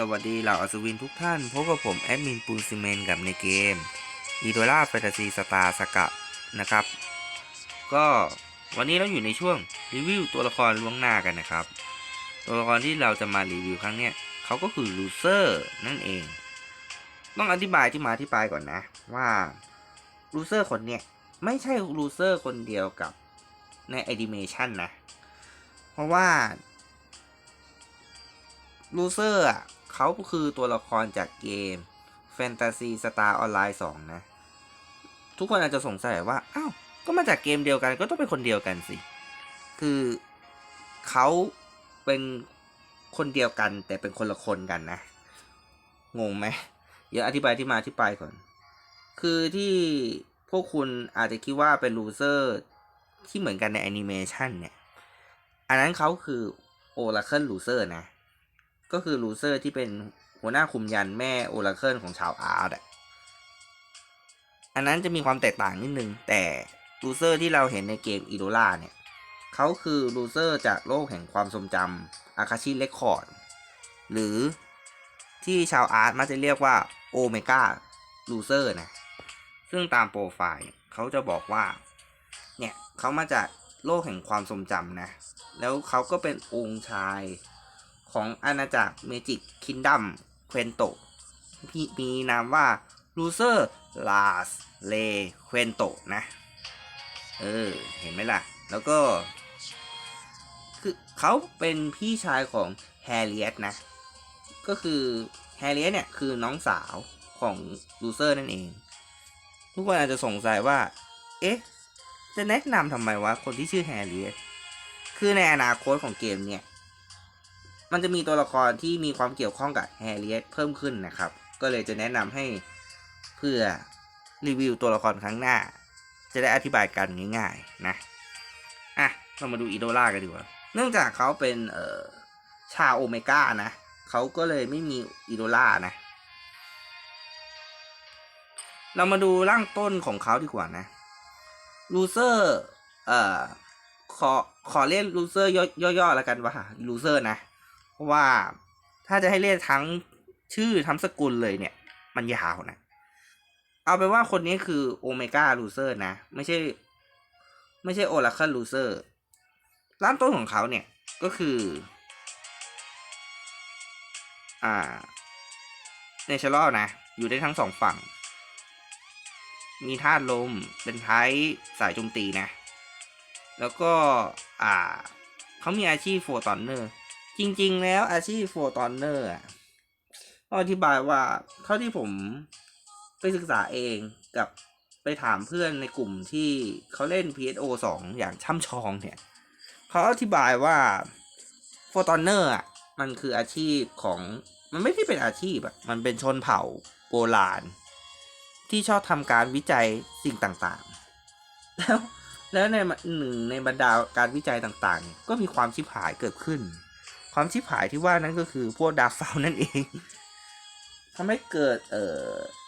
สวัสดีเหล่าอัศวินทุกท่าน พบกับผมแอดมินปูนซีเมนกับในเกมอีโดล่าแฟนตาซีสตาร์สกะนะครับ ก็วันนี้เราอยู่ในช่วงรีวิวตัวละครล่วงหน้ากันนะครับ ตัวละครที่เราจะมารีวิวครั้งเนี้ยเขาก็คือลูเซอร์นั่นเอง ต้องอธิบายที่มาที่ไปก่อนนะว่าลูเซอร์คนเนี้ยไม่ใช่ลูเซอร์คนเดียวกับในแอนิเมชันนะ เพราะว่าลูเซอร์อะ เขาคือตัวละครจากเกม Fantasy Star Online 2 นะ ทุกคนอาจจะสงสัยว่า อ้าว ก็มาจากเกมเดียวกันก็ต้องเป็นคนเดียวกันสิ คือเขาเป็นคนเดียวกัน แต่เป็นคนละคนกันนะ งงไหม เดี๋ยวอธิบายที่มาที่ไปก่อน คือที่พวกคุณอาจจะคิดว่าเป็นลูเซอร์ที่เหมือนกันในแอนิเมชันเนี่ย อันนั้นเขาคือโอ Oracle Loser นะ ก็คือลูเซอร์ที่เป็นหัวหน้าคุมยันแม่โอราเคิลของชาวอาร์ตอะอันนั้นจะมีความแตกต่างนิดนึง แต่ลูเซอร์ที่เราเห็นในเกมอีโดล่าเนี่ยเขาคือลูเซอร์จากโลกแห่งความทรงจำอาคาชิเรคคอร์ดหรือที่ชาวอาร์ตมักจะเรียกว่าโอเมก้าลูเซอร์นะ ซึ่งตามโปรไฟล์เขาจะบอกว่า เนี่ยเขามาจากโลกแห่งความทรงจำนะ แล้วเขาก็เป็นองค์ชาย ของอาณาจักรเมจิกคินดัมเควนโตมีนามว่าลูเซอร์ลาสเลเควนโตนะ เออ เห็นไหมล่ะ แล้วก็ คือเขาเป็นพี่ชายของแฮร์เรียตนะ ก็คือแฮร์เรียตเนี่ยคือน้องสาวของลูเซอร์นั่นเอง ทุกคนอาจจะสงสัยว่า เอ๊ะ จะแนะนำทำไมวะ คนที่ชื่อแฮร์เรียตคือในอนาคตของเกมเนี่ย มันจะมีตัวละครที่มีความเกี่ยวข้องกับแฮร์รียตเพิ่มขึ้นนะครับ ก็เลยจะแนะนำให้เพื่อรีวิวตัวละครครั้งหน้า จะได้อธิบายกันง่าย ๆนะอะเรามาดูอีโดล่ากันดีกว่า เนื่องจากเขาเป็นเอ่อชาโอเมก้านะเขาก็เลยไม่มีอีโดล่านะ เรามาดูร่างต้นของเขาดีกว่านะลูเซอร์เอ่อขอขอเรียกลูเซอร์ย่อๆแล้วกันว่าลูเซอร์นะ เพราะว่าถ้าจะให้เรียกทั้งชื่อทั้งสกุลเลยเนี่ย มันยาวนะ เอาเป็นว่าคนนี้คือโอเมก้าลูเซอร์นะ ไม่ใช่ ไม่ใช่โอราเคิลลูเซอร์ร้านต้นของเขาเนี่ยก็คือ อ่าเนเชอรัลนะ อยู่ได้ทั้งสองฝั่ง มีธาตุลมเป็นท้ายสายโจมตีนะ แล้วก็ อ่า เขามีอาชีพโฟตอนเนอร์ จริง ๆ แล้วอาชีพโฟตอนเนอร์อะอธิบายว่าเท่าที่ผมไปศึกษาเองกับไปถามเพื่อนในกลุ่มที่เขาเล่น PSO 2 อย่างช่ำชองเนี่ย เขาอธิบายว่าโฟตอนเนอร์อะมันคืออาชีพของมันไม่ได้เป็นอาชีพอะมันเป็นชนเผ่าโบราณ ที่ชอบทำการวิจัยสิ่งต่างๆ แล้วแล้วในหนึ่งในบรรดาการวิจัยต่างๆเนี่ยก็มีความชิบหายเกิดขึ้น ความชิบหายที่ว่านั้นก็คือพวกดาฟาวนั่นเองทำให้เกิดเอ่อ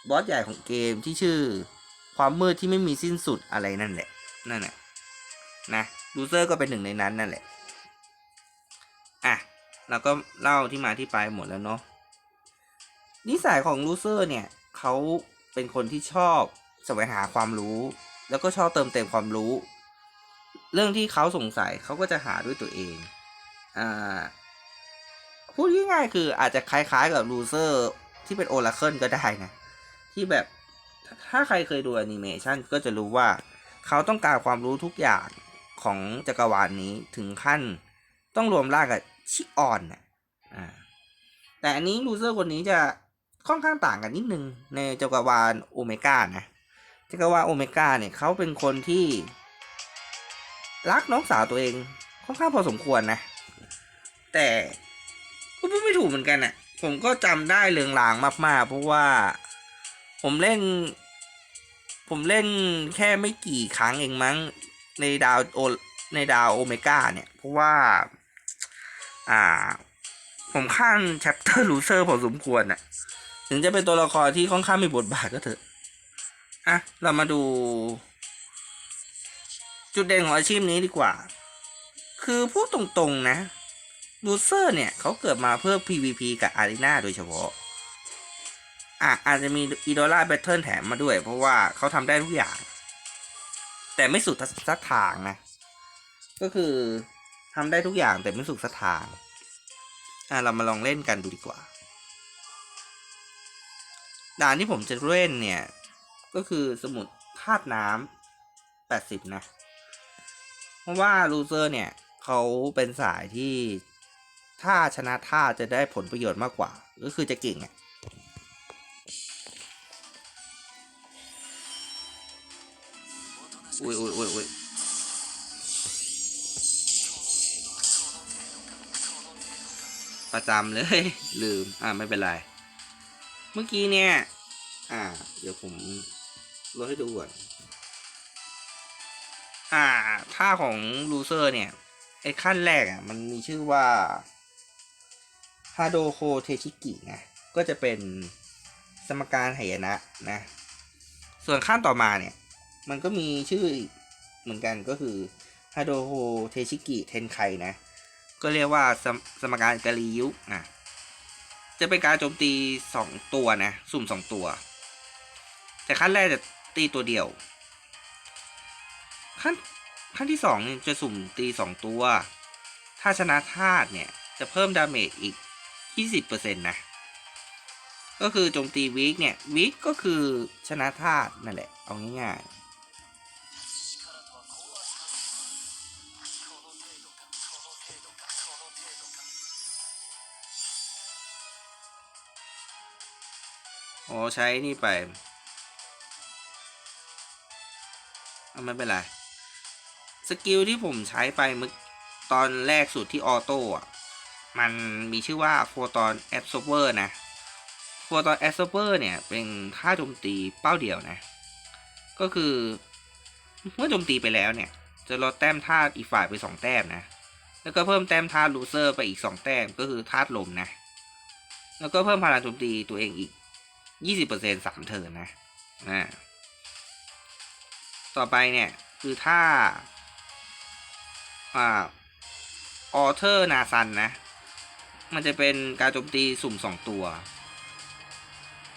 บอสใหญ่ของเกมที่ชื่อความมืดที่ไม่มีสิ้นสุดอะไรนั่นแหละ นั่นแหละนะลูเซอร์ก็เป็นหนึ่งในนั้นนั่นแหละ อะเราก็เล่าที่มาที่ไปหมดแล้วเนาะนิสัยของลูเซอร์เนี่ยเขาเป็นคนที่ชอบแสวงหาความรู้ แล้วก็ชอบเติมเต็มความรู้ เรื่องที่เขาสงสัยเขาก็จะหาด้วยตัวเอง อ่า พูดง่ายๆคืออาจจะคล้ายๆกับลูเซอร์ที่เป็นโอราเคิลก็ได้นะ ที่แบบถ้าใครเคยดูแอนิเมชันก็จะรู้ว่าเขาต้องการความรู้ทุกอย่างของจักรวาลนนี้ถึงขั้นต้องรวมร่างกับชิออนนะอ่าแต่อันนี้ลูเซอร์คนนี้จะค่อนข้างต่างกันนิดนึงในจักรวาลโอเมก้านะจักรวาลโอเมก้าเนี่ยเขาเป็นคนที่ รักน้องสาวตัวเองค่อนข้างพอสมควรนะ แต่ ก็พูดไม่ถูกเหมือนกันอะ ผมก็จำได้เลืองลางมากๆ เพราะว่าผมเล่น ผมเล่นแค่ไม่กี่ครั้งเองมั้ง ในดาวโอในดาวโอเมก้าเนี่ย เพราะว่า อ่า ผมข้ามแชปเตอร์ลูเซอร์พอสมควรอะ ถึงจะเป็นตัวละครที่ค่อนข้างมีบทบาทก็เถอะอะ เรามาดู จุดเด่นของอาชีพนี้ดีกว่า คือพูดตรงๆนะ ลูเซอร์เนี่ยเขาเกิดมาเพื่อ PVP กับอารีนาโดยเฉพาะ อะอาจจะมีอีโดล่าแบทเทิลแถมมาด้วย เพราะว่าเขาทำได้ทุกอย่าง แต่ไม่สุดสักทางนะ ก็คือทำได้ทุกอย่างแต่ไม่สุดสักทาง อะเรามาลองเล่นกันดูดีกว่า ด่านที่ผมจะเล่นเนี่ย ก็คือสมุดธาตุน้ำแปดสิบนะ เพราะว่าลูเซอร์เนี่ยเขาเป็นสายที่ ถ้าชนะท่าจะได้ผลประโยชน์มากกว่า ก็คือจะเก่งอะอุ้ยอุ้ยอุ้ยอุ้ยประจำเลย ลืม อ่าไม่เป็นไร เมื่อกี้เนี่ย อ่า เดี๋ยวผมลดให้ดูก่อนอ่าท่าของลูเซอร์เนี่ย ไอ้ขั้นแรกอะ มันมีชื่อว่า ฮาโดโคเทชิกิไงก็จะเป็นสมการไหยนะนะ ส่วนขั้นต่อมาเนี่ย มันก็มีชื่อเหมือนกันก็คือฮาโดโฮเทชิกิเทนไคนะ ก็เรียกว่าสมสมการกาลียุอะจะเป็นการโจมตีสองตัวนะ สุ่มสองตัว แต่ขั้นแรกจะตีตัวเดียว ขั้นขั้นที่สองเนี่ยจะสุ่มตีสองตัว ถ้าชนะธาตุเนี่ย จะเพิ่มดาเมจอีก 20%นะ ก็คือโจมตีวีคเนี่ยวีคก็คือชนะธาตุนั่นแหละ เอาง่ายๆอ๋อใช้นี่ไป เอาไม่เป็นไร สกิลที่ผมใช้ไปเมื่อตอนแรกสุดที่ออโต้อะ มันมีชื่อว่า Photon Absorber นะ Photon Absorber เนี่ย เป็นท่าโจมตีเป้าเดียวนะ ก็คือเมื่อโจมตีไปแล้วเนี่ย จะลดแต้มธาตุอีกฝ่ายไป2แต้มนะ แล้วก็เพิ่มแต้มธาตุลูเซอร์ไปอีก2แต้มก็คือธาตุลมนะ แล้วก็เพิ่มพลังโจมตีตัวเองอีก20% 3เทิร์นนะอ่าต่อไปเนี่ยคือท่าอ่าออเทอร์นาซันนะ มันจะเป็นการโจมตีสุ่ม 2 ตัว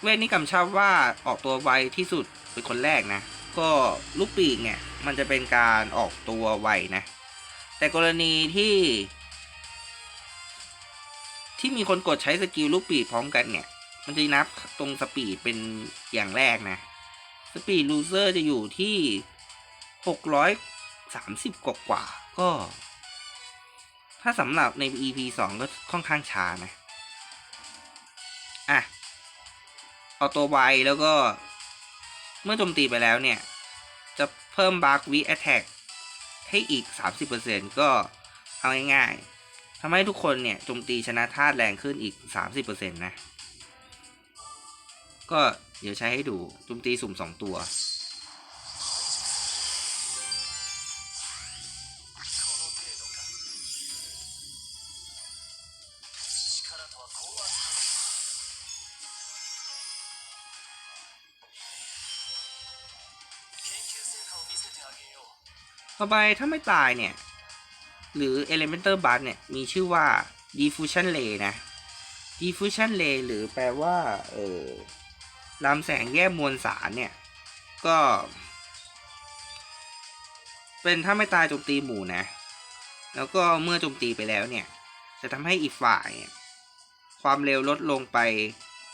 เวทนี้กำชับว่าออกตัวไวที่สุดเป็นคนแรกนะ ก็ลูกปีกเนี่ย มันจะเป็นการออกตัวไวนะ แต่กรณีที่ ที่มีคนกดใช้สกิลลูกปีกพร้อมกันเนี่ย มันจะนับตรงสปีดเป็นอย่างแรกนะ สปีดลูเซอร์จะอยู่ที่หกร้อยสามสิบกว่ากว่าก็ ถ้าสำหรับใน EP สองก็ค่อนข้างช้านะ อะ เอาตัวไวแล้วก็ เมื่อโจมตีไปแล้วเนี่ย จะเพิ่มบาร์กวีแอ t แทกให้อีก 30%ก็เอาง่ายๆทำให้ทุกคนเนี่ยโจมตีชนะธาตุแรงขึ้นอีก 30%นะ ก็เดี๋ยวใช้ให้ดูโจมตีสุ่ม 2 ตัว ต่อไปถ้าไม่ตายเนี่ย หรือ Elemental b u s เนี่ย มีชื่อว่า Diffusion Ray นะ Diffusion Ray หรือแปลว่า เออลำแสงแยกมวลสารเนี่ย ก็ เป็นถ้าไม่ตายโจมตีหมู่นะ แล้วก็เมื่อโจมตีไปแล้วเนี่ย จะทำให้อีกฝ่ายเนี่ยความเร็วลดลงไป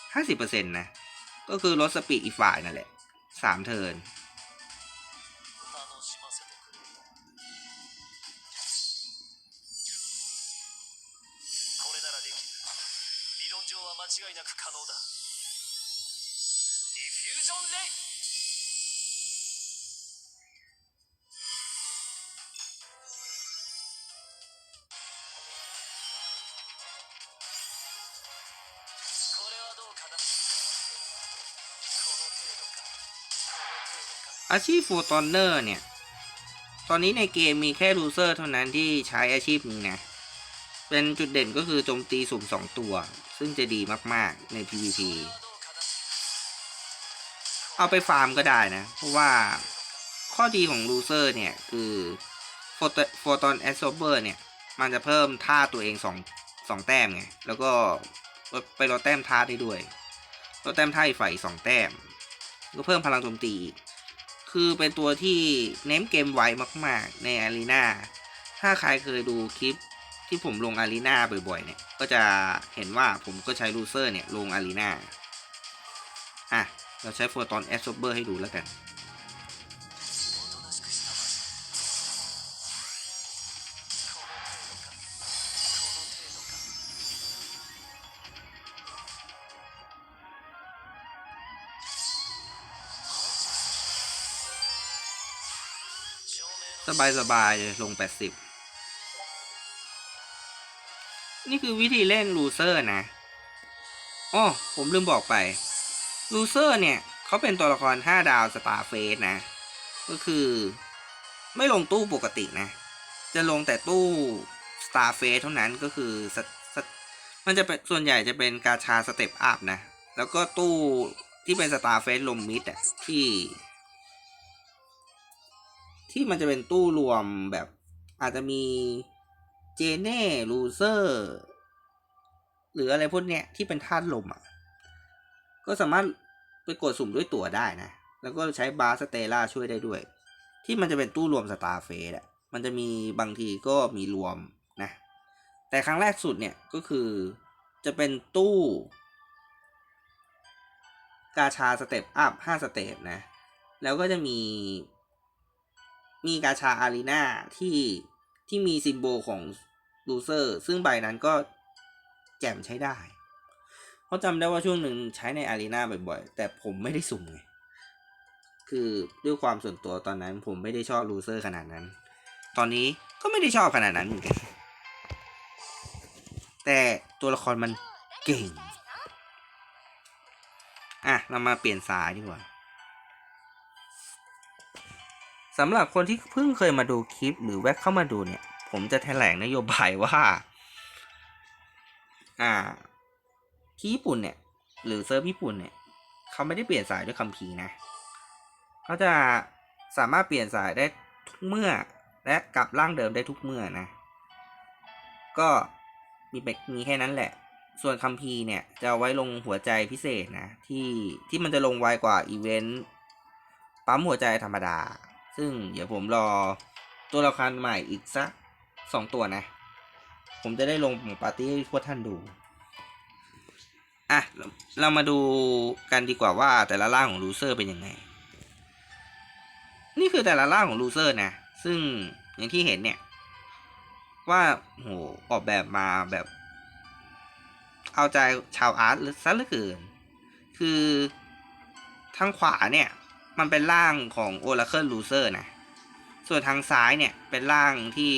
50%นะ ก็คือลดสปีดอีกฝ่ายนั่นแหละ 3 เทิร์น 違いなく可能だディフュージョンレイこれはどうかなこの程度かこの程度か อาชีพโฟตอนเนอร์เนี่ย ตอนนี้ในเกมมีแค่ลูเซอร์เท่านั้นที่ใช้อาชีพนี้นะ เป็นจุดเด่นก็คือโจมตีสุ่มสองตัว ซึ่งจะดีมากๆใน PVP เอาไปฟาร์มก็ได้นะ เพราะว่าข้อดีของลูเซอร์เนี่ย คือโฟตอนแอสโซเบอร์เนี่ย มันจะเพิ่มท่าตัวเองสองสองแต้มไง แล้วก็ไปลดแต้มท้าได้ด้วยลดแต้มท้าอีกฝ่ายสองแต้ม ก็เพิ่มพลังโจมตีอีก คือเป็นตัวที่เน้นเกมไวมาก ๆ ในอารีนาถ้าใครเคยดูคลิป ที่ผมลงอารีนาบ่อยๆ เนี่ย ก็จะเห็นว่าผมก็ใช้ลูเซอร์เนี่ย ลงอารีนาอะ เราใช้โฟตอนแอสโซเบอร์ให้ดูแล้วกัน สบายๆเลยลง 80 นี่คือวิธีเล่นลูเซอร์นะอ๋อผมลืมบอกไปลูเซอร์เนี่ยเขาเป็นตัวละคร 5 ดาวสตาร์เฟสนะ ก็คือไม่ลงตู้ปกตินะ จะลงแต่ตู้สตาร์เฟสเท่านั้นก็คือมันจะเป็นส่วนใหญ่จะเป็นกาชาสเต็ปอัพนะ แล้วก็ตู้ที่เป็นสตาร์เฟสลมมิดอะที่ ที่มันจะเป็นตู้รวมแบบอาจจะมี เจเน่ลูเซอร์ หรืออะไรพวกเนี้ยที่เป็นธาตุลมอะ ก็สามารถไปกดสุ่มด้วยตั๋วได้นะ แล้วก็ใช้บาร์สเตล่าช่วยได้ด้วย ที่มันจะเป็นตู้รวมสตาร์เฟสอะ มันจะมีบางทีก็มีรวมนะ แต่ครั้งแรกสุดเนี่ยก็คือจะเป็นตู้ กาชาสเต็ปอัพห้าสเต็ปนะ แล้วก็จะมีมีกาชาอารีนาที่ที่มีซิมโบลของ ลูเซอร์ซึ่งใบนั้นก็แจ่มใช้ได้ เพราะจำได้ว่าช่วงหนึ่งใช้ในอารีนาบ่อยๆ แต่ผมไม่ได้สุ่มไง คือด้วยความส่วนตัวตอนนั้นผมไม่ได้ชอบลูเซอร์ขนาดนั้น ตอนนี้ก็ไม่ได้ชอบขนาดนั้นเหมือนกัน แต่ตัวละครมันเก่ง อะ เรามาเปลี่ยนสายดีกว่าสำหรับคนที่เพิ่งเคยมาดูคลิปหรือแวะเข้ามาดูเนี่ย ผมจะแถลงนโยบายว่า อ่า ที่ญี่ปุ่นเนี่ย หรือเซิร์ฟญี่ปุ่นเนี่ย เขาไม่ได้เปลี่ยนสายด้วยคัมภีร์นะ เขาจะสามารถเปลี่ยนสายได้ทุกเมื่อ และกลับร่างเดิมได้ทุกเมื่อนะ ก็มีเป็มีแค่นั้นแหละ ส่วนคัมภีร์เนี่ย จะไว้ลงหัวใจพิเศษนะ ที่ที่มันจะลงไวกว่าอีเวนต์ปั๊มหัวใจธรรมดา ซึ่งเดี๋ยวผมรอตัวละครใหม่อีกสัก สองตัวนะ ผมจะได้ลงปาร์ตี้ให้พวกท่านดู อะ เรามาดูกันดีกว่าว่าแต่ละร่างของลูเซอร์เป็นยังไง นี่คือแต่ละร่างของลูเซอร์นะ ซึ่งอย่างที่เห็นเนี่ย ว่าโหออกแบบมาแบบ เอาใจชาวอาร์ตซะเหลือเกิน คือทางขวาเนี่ย มันเป็นร่างของ Oracle Loser นะ ส่วนทางซ้ายเนี่ยเป็นร่างที่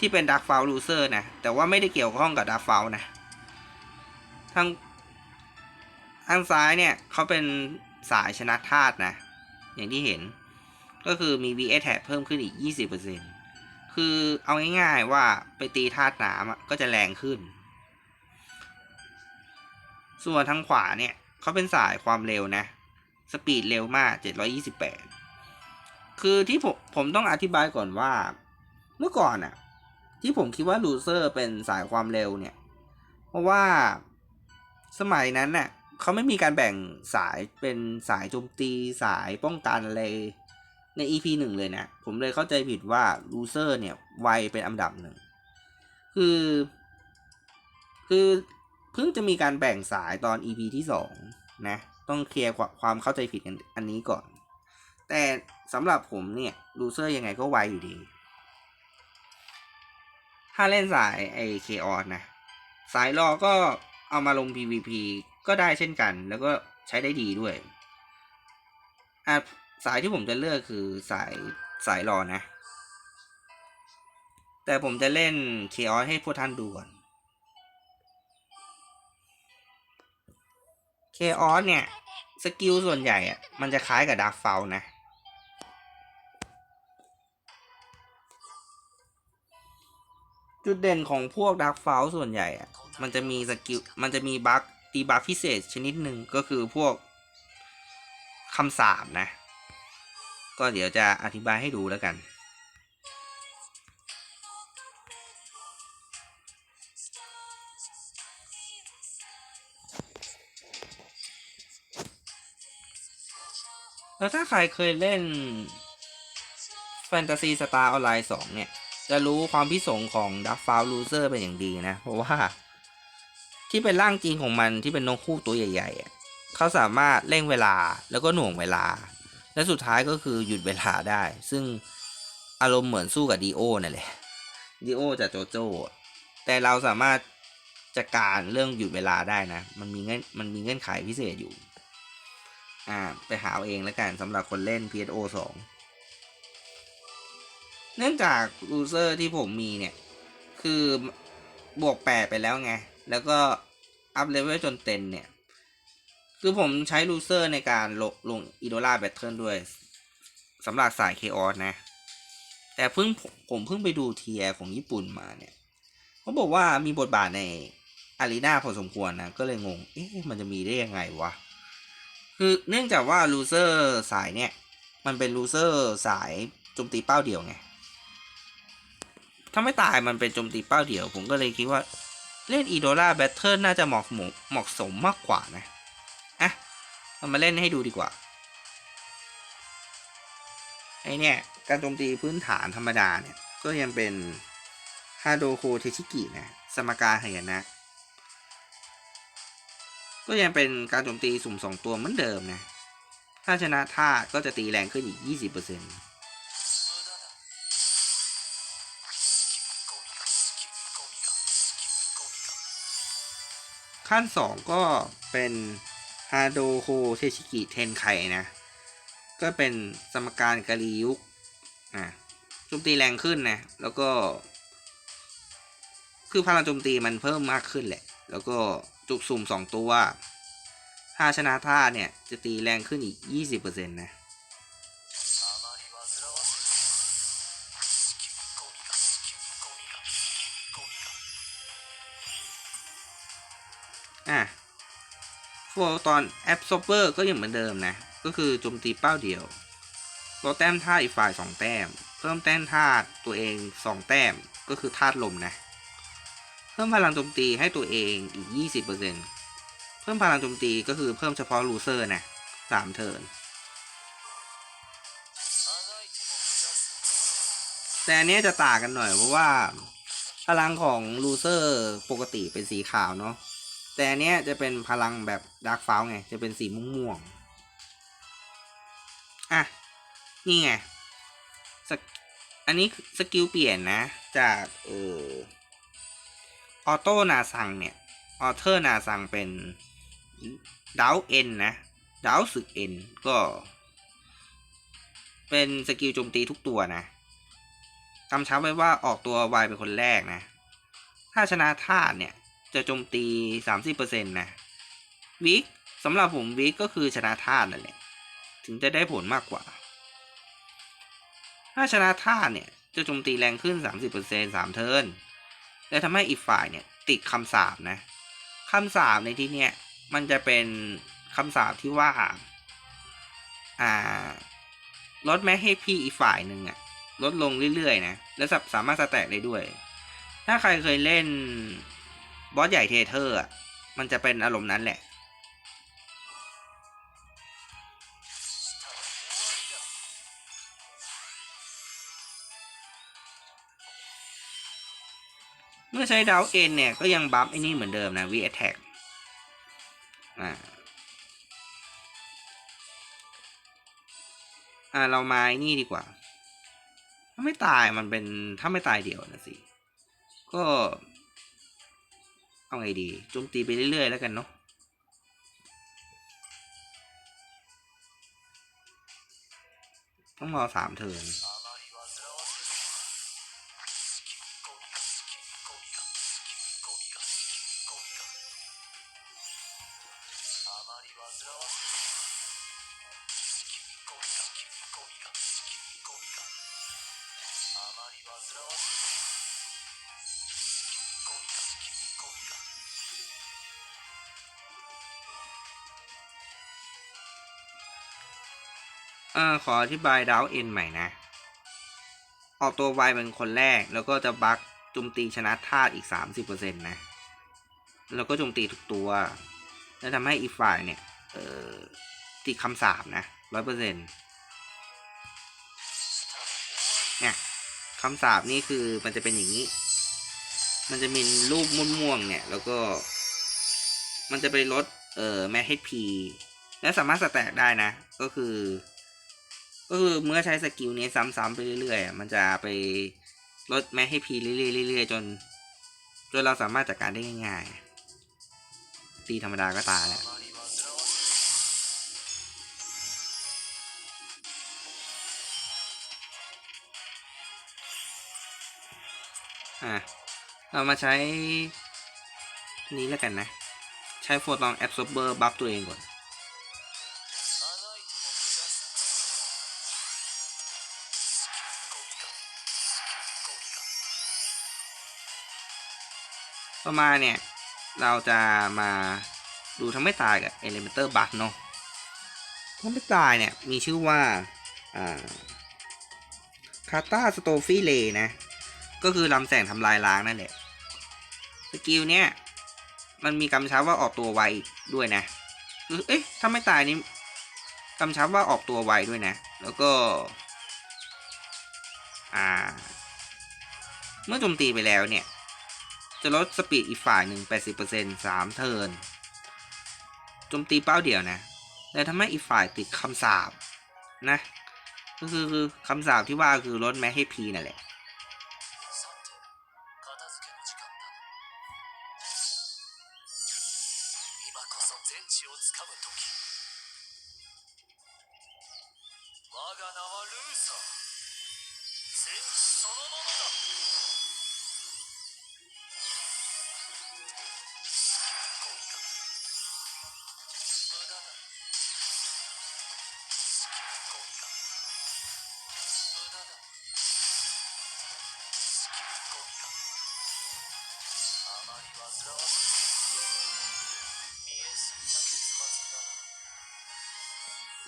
ที่เป็น Dark f o u l Loser นะ แต่ว่าไม่ได้เกี่ยวข้องกับ Dark f o u l นะทางทางซ้ายเนี่ยเขาเป็นสายชนะธาตุนะ อย่างที่เห็น ก็คือมี VS แท็เพิ่มขึ้นอีก 20%คือเอาง่ายๆว่าไปตีธาตุน้ำก็จะแรงขึ้น ส่วนทางขวาเนี่ยเขาเป็นสายความเร็วนะ สปีดเร็วมาก 728 คือที่ผมผมต้องอธิบายก่อนว่า เมื่อก่อนอะ ที่ผมคิดว่าลูเซอร์เป็นสายความเร็วเนี่ย เพราะว่าสมัยนั้นน่ะเขาไม่มีการแบ่งสายเป็นสายโจมตีสายป้องกันอะไรใน EP หนึ่งเลยนะ ผมเลยเข้าใจผิดว่าลูเซอร์เนี่ยไวเป็นอันดับหนึ่ง คือ คือเพิ่งจะมีการแบ่งสายตอน EP ที่สองนะ ต้องเคลียร์ความเข้าใจผิดกันอันนี้ก่อน แต่สำหรับผมเนี่ยลูเซอร์ยังไงก็ไวอยู่ดี ถ้าเล่นสายไอเคออนนะ สายรอก็เอามาลง PVP ก็ได้เช่นกัน แล้วก็ใช้ได้ดีด้วยอะสายที่ผมจะเลือกคือสายสายรอนะ แต่ผมจะเล่นเคออสให้พวกท่านดูก่อนเคออสเนี่ย สกิลส่วนใหญ่อะมันจะคล้ายกับดาร์ f เฟลนะ จุดเด่นของพวกดักฟาวส่วนใหญ่อะมันจะมีสกิล มันจะมีบัคตีบัคพิเศษชนิดหนึ่งก็คือพวกคำสาบนะ ก็เดี๋ยวจะอธิบายให้ดูแล้วกัน แล้วถ้าใครเคยเล่นแฟนตาซีสตาร์ออนไลน์2เนี่ย จะรู้ความพิสงของ Dark f o u l Loser เป็นอย่างดีนะ เพราะว่า ที่เป็นร่างจริงของมันที่เป็นนกคู่ตัวใหญ่ๆเขาสามารถเร่งเวลาแล้วก็หน่วงเวลา และสุดท้ายก็คือหยุดเวลาได้ ซึ่งอารมณ์เหมือนสู้กับดีโอนั่นแหละดีโอจากโจโจ้แต่เราสามารถจัดการเรื่องหยุดเวลาได้นะ มันมีเงื่อนมันมีเงื่อนไขพิเศษอยู่ อ่า ไปหาเอาเองแล้วกันสำหรับคนเล่น PSO 2 เนื่องจากลูเซอร์ที่ผมมีเนี่ย คือบวกแปดไปแล้วไง แล้วก็อัพเลเวลจนเต็นเนี่ย คือผมใช้ลูเซอร์ในการลงลงอีโดล่าแบทเทิลด้วยสำหรับสายเคออสนะ แต่เพิ่งผมเพิ่งไปดูเทียของญี่ปุ่นมาเนี่ยเขาบอกว่ามีบทบาทในอารีนาพอสมควรนะ ก็เลยงง เอ๊ะ มันจะมีได้ยังไงวะ คือเนื่องจากว่าลูเซอร์สายเนี่ย มันเป็นลูเซอร์สายโจมตีเป้าเดียวไง ถ้าไม่ตายมันเป็นโจมตีเป้าเดียว ผมก็เลยคิดว่าเล่นอีโดล่าแบทเทิลน่าจะเหมาะสมเหมาะสมมากกว่านะอะเรามาเล่นให้ดูดีกว่าไอเนี่ยการโจมตีพื้นฐานธรรมดาเนี่ย ก็ยังเป็นฮาโดโคเทชิกินะสมการหายนะ ก็ยังเป็นการโจมตีสุ่มสองตัวเหมือนเดิมนะ ถ้าชนะท่าก็จะตีแรงขึ้นอีก 20% ขั้น 2 ก็เป็นฮาโดโฮเทชิกิเทนไคนะ ก็เป็นสมการกาลียุกอะโจมตีแรงขึ้นนะ แล้วก็ คือพลังโจมตีมันเพิ่มมากขึ้นแหละ แล้วก็จุกสุ่ม 2 ตัวถ้าชนะท่าเนี่ย จะตีแรงขึ้นอีก 20%นะ โฟตอนแอปซอปเปอร์ก็ยังเหมือนเดิมนะ ก็คือโจมตีเป้าเดียวลดแต้มธาตุอีกฝ่าย2แต้ม เพิ่มแต้มธาตุตัวเอง 2 แต้มก็คือธาตุลมนะ เพิ่มพลังโจมตีให้ตัวเองอีก 20%เพิ่มพลังโจมตีก็คือเพิ่มเฉพาะลูเซอร์นะสามเทิร์นแต่อันนี้จะต่างกันหน่อยเพราะว่าพลังของลูเซอร์ปกติเป็นสีขาวเนาะ แต่อันเนี้ยจะเป็นพลังแบบดาร์กฟ้าไง จะเป็นสีม่วงๆอะ นี่ไงสกอันนี้สกิลเปลี่ยนนะ จากเออออโต้นาซังเนี่ย ออเทอร์นาซังเป็นดาวเอ็นนะดาวสึกเอ็นก็ เป็นสกิลโจมตีทุกตัวนะกำชับไว้ว่าออกตัววายเป็นคนแรกนะ ถ้าชนะธาตุเนี่ย จะโจมตี 30%นะวิกสำหรับผมวิกก็คือชนะธาตุนั่นแหละ ถึงจะได้ผลมากกว่า ถ้าชนะธาตุเนี่ย จะโจมตีแรงขึ้น 30% 3 เทิร์นและทำให้อีกฝ่ายเนี่ย ติดคำสาปนะคำสาปในที่เนี้ยมันจะเป็นคำสาปที่ว่า อ่า ลดแม้ให้พี่อีกฝ่ายหนึ่งอะลดลงเรื่อยๆนะ และสาสามารถสแต็กได้ด้วย ถ้าใครเคยเล่น บอสใหญ่เทเทอร์อะ มันจะเป็นอารมณ์นั้นแหละ เมื่อใช้ดาวเอ็นเนี่ย ก็ยังบัฟไอ้นี่เหมือนเดิมนะวีแอทแท็กอ่าอ่าเรามาไอ้นี่ดีกว่า ถ้าไม่ตายมันเป็นถ้าไม่ตายเดียวนะสิ ก็ เอาไงดีโจมตีไปเรื่อยๆแล้วกันเนาะต้องรอสามเทิร์น ขออธิบายดาวเอ็นใหม่นะ ออกตัวไวเป็นคนแรก แล้วก็จะบักโจมตีชนะธาตุอีก 30%นะ แล้วก็โจมตีทุกตัว แล้วทำให้อีกฝ่ายเนี่ยเออติดคำสาปนะร้อยเปอร์เซ็นเนี่ยคำสาบนี่คือมันจะเป็นอย่างนี้ มันจะมีรูปม่วงๆเนี่ย แล้วก็ มันจะไปลดเอ่อแมทเฮดพีและสามารถสแต็กได้นะ ก็คือ ก็คือเมื่อใช้สกิลนี้ซ้ำๆไปเรื่อยๆมันจะไปลดแม็กให้พีเรื่อยๆจน จนเราสามารถจัดการได้ง่ายๆ ตีธรรมดาก็ตายแล้วอะเรามาใช้นี้แล้วกันนะ ใช้โฟตอนแอบซอบเบอร์บัฟตัวเองก่อน ต่อมาเนี่ย เราจะมาดูทำไม่ตายกับ Elementor Buff เนาะทำไม่ตายเนี่ย มีชื่อว่าคาตาสโตฟีเลนะ ก็คือลำแสงทำลายล้างนั่นแหละ สกิลเนี่ย มันมีกำชับว่าออกตัวไวด้วยนะ เอ๊ะ ถ้าไม่ตายนี่กำชับว่าออกตัวไวด้วยนะ แล้วก็ อ่า เมื่อโจมตีไปแล้วเนี่ย จะลดสปีดอีกฝ่ายหนึ่ง80% 3 เทิร์นโจมตีเป้าเดียวนะและทำให้อีกฝ่ายติดคำสาบนะ ก็คือคำสาบที่ว่าคือลดแม้ให้พีนั่นแหละ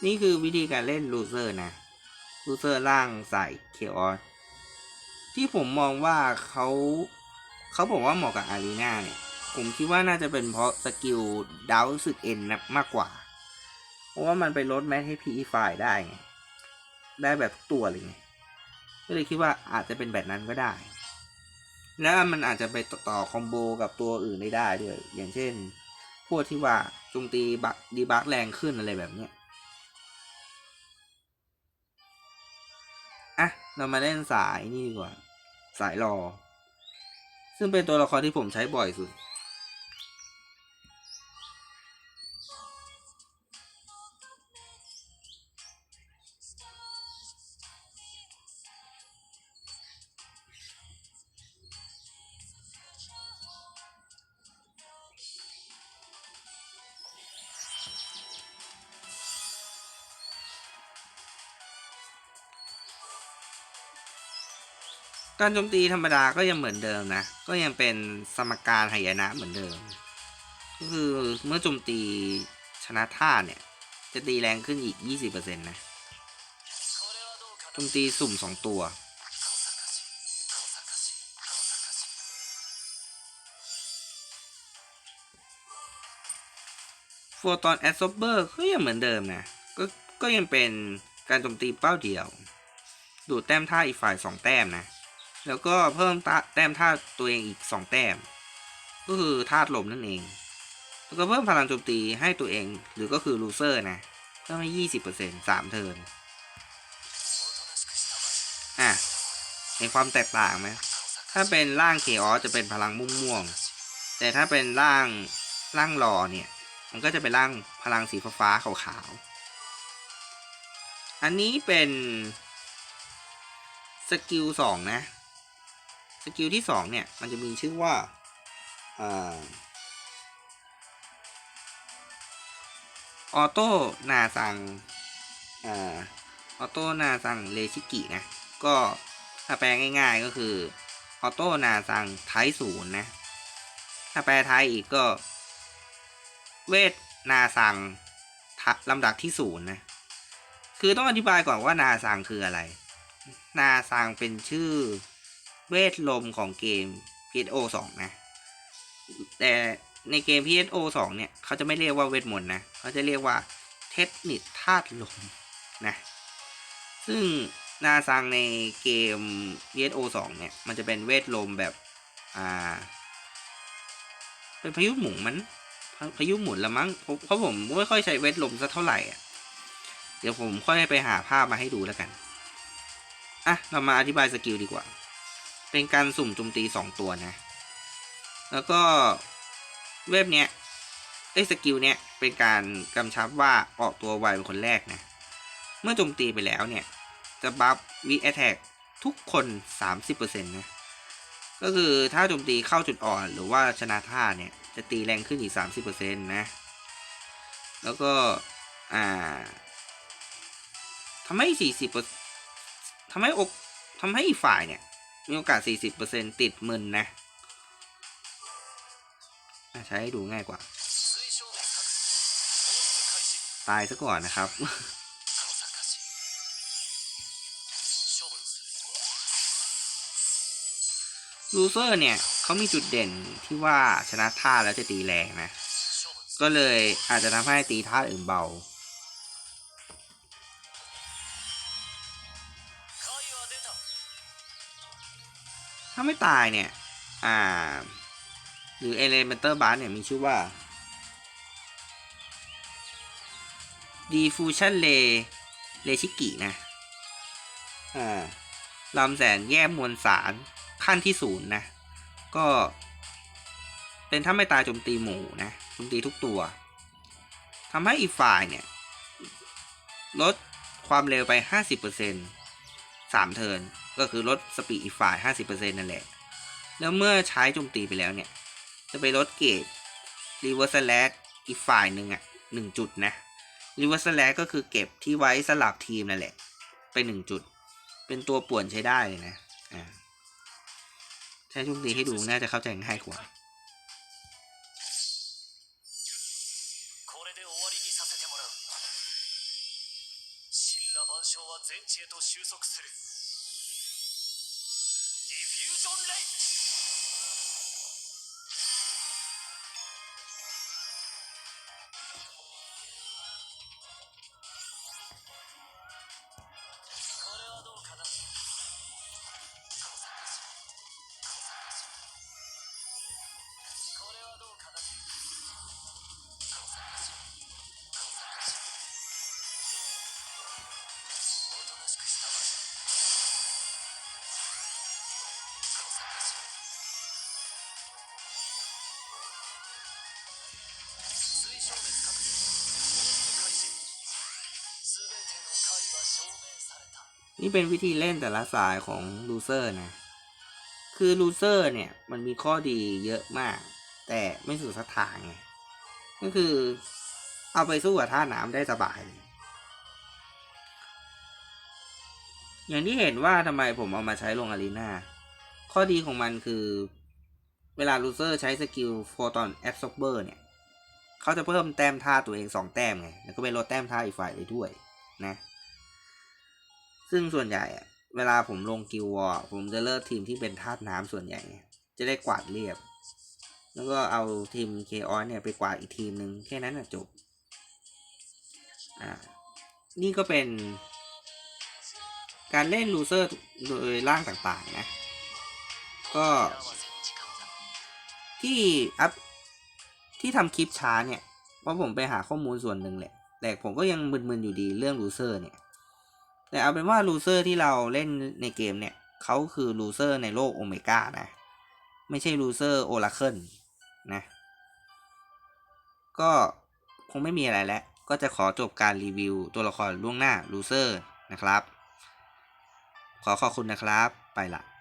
นี่คือวิธีการเล่นลูเซอร์นะ ลูเซอร์ล่างใส่เคออสที่ผมมองว่าเขาเขาบอกว่าเหมาะกับอารีนาเนี่ย ผมคิดว่าน่าจะเป็นเพราะสกิลดาวสึกเอ็นนะมากกว่า เพราะว่ามันไปลดแมทให้พีไฟได้ไง ได้แบบทุกตัวเลยไง ก็เลยคิดว่าอาจจะเป็นแบบนั้นก็ได้ แล้วมันอาจจะไปต่อคอมโบกับตัวอื่นได้ได้ด้วย อย่างเช่น พวกที่ว่าโจมตีบักดีบักแรงขึ้นอะไรแบบเนี้ยอะ เรามาเล่นสายนี่ดีกว่า สายรอ ซึ่งเป็นตัวละครที่ผมใช้บ่อยสุด การโจมตีธรรมดาก็ยังเหมือนเดิมนะ ก็ยังเป็นสมการหายนะเหมือนเดิม ก็คือเมื่อโจมตีชนะท่าเนี่ย จะตีแรงขึ้นอีก 20%นะโจมตีสุ่ม 2 ตัว ฟัวตอนแอสโซเบอร์ก็ยังเหมือนเดิมนะ ก็ก็ยังเป็นการโจมตีเป้าเดียว ดูแต้มท่าอีกฝ่าย 2 แต้มนะ แล้วก็เพิ่มแต้มธาตุตัวเองอีก 2 แต้ม ก็คือธาตุลมนั่นเอง แล้วก็เพิ่มพลังโจมตีให้ตัวเอง หรือก็คือลูเซอร์นะ เพิ่มให้ยี่สิบเปอร์เซ็นต์สามเทิร์น อะเห็นความแตกต่างไหม ถ้าเป็นร่างเคออสจะเป็นพลังมุ่งม่วง แต่ถ้าเป็นร่างร่างรอเนี่ย มันก็จะเป็นร่างพลังสีฟ้าขาวๆ อันนี้เป็นสกิลสองนะ สกิลที่สองเนี่ยมันจะมีชื่อว่าออโต้นาซังออโต้นาซังเลชิกินะ ก็ถ้าแปลง่ายๆก็คือออโต้นาซังไทยศูนย์นะ ถ้าแปลไทยอีกก็ เวทนาซังลำดับที่ศูนย์นะ คือต้องอธิบายก่อนว่านาซังคืออะไร นาซังเป็นชื่อ เวทลมของเกม PSO 2 นะ แต่ในเกม PSO 2 เนี่ย เขาจะไม่เรียกว่าเวทมนต์นะ เขาจะเรียกว่าเทคนิคธาตุลมนะ ซึ่งนาซังในเกม VSO 2 เนี่ย มันจะเป็นเวทลมแบบ อ่า เป็นพายุหมุนมันพายุหมุนละมั้งเพราะเพราะผมไม่ค่อยใช้เวทลมสักเท่าไหร่อะ เดี๋ยวผมค่อยไปหาภาพมาให้ดูแล้วกัน อะ เรามาอธิบายสกิลดีกว่า เป็นการสุ่มโจมตีสองตัวนะ แล้วก็เว็บเนี้ยไอ้สกิลเนี้ยเป็นการกำชับว่าออกตัวไวเป็นคนแรกนะ เมื่อโจมตีไปแล้วเนี่ย จะบัฟวีแอ t แทกทุกคน 30%นะ ก็คือถ้าโจมตีเข้าจุดอ่อนหรือว่าชนะท่าเนี่ย จะตีแรงขึ้นอีก 30%นะ แล้วก็ อ่าทำให้ 40%ทำให้อกทำให้อีกฝ่ายเนี่ย มีโอกาส 40%ติดหมื่นนะใช้ดูง่ายกว่า ตายซะก่อนนะครับ ลูเซอร์เนี่ยเขามีจุดเด่นที่ว่าชนะท่าแล้วจะตีแรงนะ ก็เลยอาจจะทำให้ตีท่าอื่นเบาาไม่ตายเนี่ย อ่า หรือ Elemental b a r เนี่ยมีชื่อว่า Diffusion Ray เรชิกินะ อ่าลำแสนแยกมวลสารขั้นที่ศูนย์นะ ก็ เป็นถ้าไม่ตายโจมตีหมู่นะโจมตีทุกตัวทำให้อีกฝ่ายเนี่ย ลดความเร็วไป 50%สามเทิร์น ก็คือลดสปีดอีกฝ่าย 50%นั่นแหละ แล้วเมื่อใช้โจมตีไปแล้วเนี่ย จะไปลดเกรด reverse slash อีกฝ่ายหนึ่งอ่ะหนึ่งจุดนะ reverse slash ก็คือเก็บที่ไว้สลับทีมนั่นแหละ ไปหนึ่งจุด เป็นตัวป่วนใช้ได้เลยนะ อ่า ใช้โจมตีให้ดูน่าจะเข้าใจง่ายกว่า これで終わりにさせてもらう神羅万象は全地へと収束する นี่เป็นวิธีเล่นแต่ละสายของลูเซอร์นะ คือลูเซอร์เนี่ยมันมีข้อดีเยอะมาก แต่ไม่สุดสักทางไง ก็คือเอาไปสู้กับท่าน้ำได้สบายเลยอย่างที่เห็นว่าทำไมผมเอามาใช้ลงอารีนาข้อดีของมันคือ เวลาลูเซอร์ใช้สกิลโฟตอนแอบซ็อกเบอร์เนี่ย เขาจะเพิ่มแต้มท่าตัวเองสองแต้มไง แล้วก็ไปลดแต้มท่าอีกฝ่ายได้ด้วยนะ ซึ่งส่วนใหญ่เวลาผมลงกิววอผมจะเลือกทีมที่เป็นธาตุน้ำส่วนใหญ่ จะได้กวาดเรียบ แล้วก็เอาทีมเคออสเนี่ยไปกวาดอีกทีมหนึ่งแค่นั้นจบ อ่า นี่ก็เป็น การเล่นลูเซอร์โดยร่างต่างๆนะ ก็ที่อัพที่ทำคลิปช้าเนี่ย เพราะผมไปหาข้อมูลส่วนหนึ่งแหละ แต่ผมก็ยังมึนๆอยู่ดีเรื่องลูเซอร์เนี่ย แต่เอาเป็นว่าลูเซอร์ที่เราเล่นในเกมเนี่ยเขาคือลูเซอร์ในโลกโอเมก้านะ ไม่ใช่ลูเซอร์โอราเคิลนะ ก็คงไม่มีอะไรแล้ว ก็จะขอจบการรีวิวตัวละครล่วงหน้าลูเซอร์นะครับ ขอขอบคุณนะครับ ไปละ